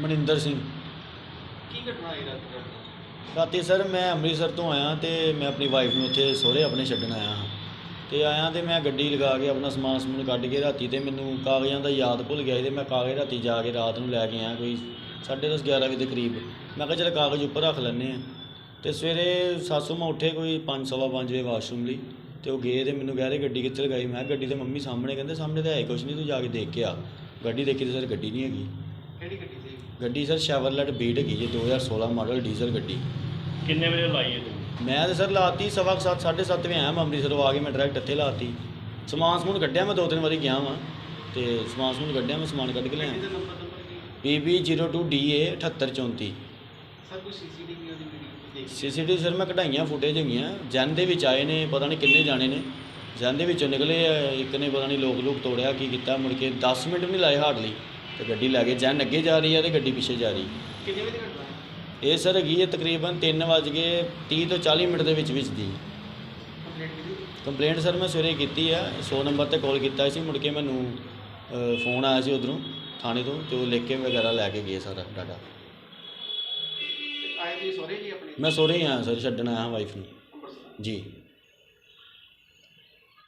ਮਨਿੰਦਰ ਸਿੰਘ। ਕੀ ਘਟਨਾ ਹੋਈ ਰਾਤ ਰਾਤੀ ਸਰ ਮੈਂ ਅੰਮ੍ਰਿਤਸਰ ਤੋਂ ਆਇਆ ਤੇ ਮੈਂ ਆਪਣੀ ਵਾਈਫ ਨੂੰ ਉੱਥੇ ਸਹੁਰੇ ਆਪਣੇ ਛੱਡਣ ਆਇਆ ਹਾਂ। ਤੇ ਆਇਆ ਤੇ ਮੈਂ ਗੱਡੀ ਲਗਾ ਕੇ ਆਪਣਾ ਸਮਾਨ ਸਮੂਨ ਕੱਢ ਕੇ ਰਾਤੀ ਤੇ ਮੈਨੂੰ ਕਾਗਜ਼ਾਂ ਦਾ ਯਾਦ ਭੁੱਲ ਗਿਆ ਸੀ ਤੇ ਮੈਂ ਕਾਗਜ਼ ਰਾਤੀ ਜਾ ਕੇ ਰਾਤ ਨੂੰ ਲੈ ਕੇ ਆਇਆ ਕੋਈ 10:30 11 ਵਜੇ ਦੇ ਕਰੀਬ। ਮੈਂ ਕਿਹਾ ਚਲ ਕਾਗਜ਼ ਉੱਪਰ ਰੱਖ ਲੈਂਦੇ ਆ ਤੇ ਸਵੇਰੇ ਸਾਸੂ ਮੈਂ ਉੱਠੇ ਕੋਈ 5:30 ਵਜੇ ਵਾਸ਼ਰੂਮ ਲਈ ਤੇ ਉਹ ਗਏ ਤੇ ਮੈਨੂੰ ਕਹਿ ਰਹੇ ਗੱਡੀ ਕਿੱਥੇ ਲਗਾਈ? ਮੈਂ ਗੱਡੀ ਤੇ ਮੰਮੀ ਸਾਹਮਣੇ ਕਹਿੰਦੇ ਸਾਹਮਣੇ ਤਾਂ ਹੈ ਕੁਛ ਨਹੀਂ ਤੂੰ ਜਾ ਕੇ ਦੇਖ ਕੇ ਆ। ਗੱਡੀ ਦੇਖੀ ਤੇ ਸਰ ਗੱਡੀ ਨਹੀਂ ਹੈਗੀ। ਕਿਹੜੀ ਗੱਡੀ ਸੀ? ਗੱਡੀ ਸਰ ਸ਼ੈਵਰਲੈਟ ਬੀਟ ਹੈਗੀ ਜੀ 2016 ਮਾਡਲ ਡੀਜ਼ਲ ਗੱਡੀ। ਕਿੰਨੇ ਵਜੇ ਲਾਈ ਹੈ ਤੂੰ ਮੈਂ ਤੇ ਸਰ ਲਾਤੀ ਸਵਾ ਕੁ ਸੱਤ ਸਾਢੇ ਸੱਤ ਵਜੇ ਆਇਆ ਮੈਂ ਅੰਮ੍ਰਿਤਸਰੋਂ ਆ ਕੇ ਮੈਂ ਡਾਇਰੈਕਟ ਇੱਥੇ ਲਾਤੀ। ਸਮਾਨ ਸਮੂਨ ਕੱਢਿਆ ਮੈਂ ਦੋ ਤਿੰਨ ਵਾਰੀ ਗਿਆ ਵਾਂ ਤੇ ਸਮਾਨ ਸਮੂਨ ਕੱਢਿਆ ਮੈਂ ਸਮਾਨ ਕੱਢ ਕੇ ਲਿਆ ਗੱਡੀ ਦਾ ਨੰਬਰ ਨੰਬਰ ਕੀ PB02DA 7834 ਸਰ ਕੋਈ ਸੀਸੀਟੀਵੀ ਉਹਦੀ ਵੀਡੀਓ ਦੇਖ ਸੀਸੀਟੀਵੀ ਸਰ ਮੈਂ ਕਢਾਈਆਂ ਫੁਟੇਜ ਹੈਗੀਆਂ ਜਨ ਦੇ ਵਿੱਚ ਆਏ ਨੇ ਪਤਾ ਨਹੀਂ ਕਿੰਨੇ ਜਾਣੇ ਨੇ। ਜਨ ਦੇ ਵਿੱਚੋਂ ਨਿਕਲੇ ਆ, ਇੱਕ ਨੇ ਪਤਾ ਨਹੀਂ ਲੋਕ ਲੋਕ ਤੋੜਿਆ ਕੀ ਕੀਤਾ ਮੁੜ ਕੇ 10 ਮਿੰਟ ਵੀ ਨਹੀਂ ਲਾਏ ਹਾਰਡਲੀ। ਤੇ ਗੱਡੀ ਲੈ ਕੇ ਜਨ ਅੱਗੇ ਜਾ ਰਹੀ ਹੈ ਤੇ ਗੱਡੀ ਪਿੱਛੇ ਜਾ ਰਹੀ। ਕਿੰਨੇ ਵਜੇ ਦੀ ਘਟਨਾ ਹੈ ਇਹ ਸਰ ਹੈਗੀ ਹੈ ਤਕਰੀਬਨ 3 ਵਜ ਕੇ 30 ਤੋਂ 40 ਮਿੰਟ ਦੇ ਵਿੱਚ ਵਿੱਚ ਦੀ। ਕੰਪਲੇਂਟ ਕੀਤੀ? ਕੰਪਲੇਂਟ ਸਰ ਮੈਂ ਸਵੇਰੇ ਕੀਤੀ ਆ 100 ਨੰਬਰ ਤੇ ਕਾਲ ਕੀਤਾ ਸੀ ਮੁੜ ਕੇ ਮੈਨੂੰ ਫੋਨ ਆਇਆ ਸੀ ਉਧਰੋਂ ਥਾਣੇ ਤੋਂ ਤੇ ਉਹ ਲਿਖ ਕੇ ਵਗੈਰਾ ਲੈ ਕੇ ਗਏ ਸਾਰਾ ਡਾਟਾ। ਤੇ ਆਏ ਜੀ ਸੋਰੇ ਜੀ ਆਪਣੇ? ਮੈਂ ਸੋਰੇ ਹੀ ਆਇਆ ਸਰ ਛੱਡਣ ਆਇਆ ਵਾਈਫ ਨੂੰ। ਅੰਮ੍ਰਿਤਸਰ। ਜੀ।